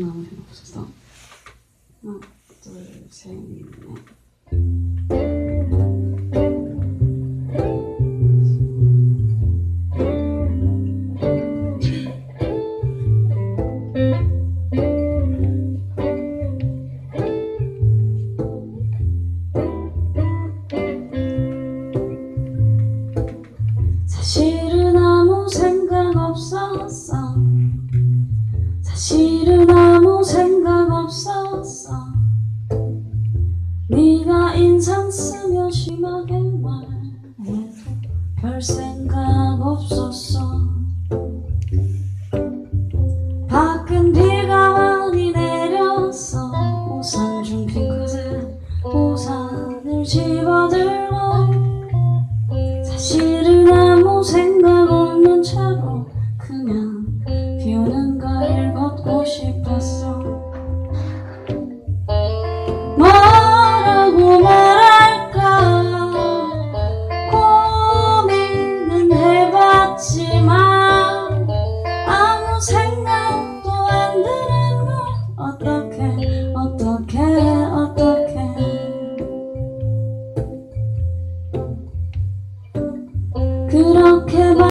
아무 생각 없었어. 하나, 둘, 셋, 넷. 사실은 아무 생각 없었어. 사실은. 네가 인상 쓰며 심하게 말해. 별 생각 없었어. 밖은 비가 많이 내렸어 우산 중 핑크색 우산을 집어들고 사실은 아무 생각 없는 채로 그냥 그렇게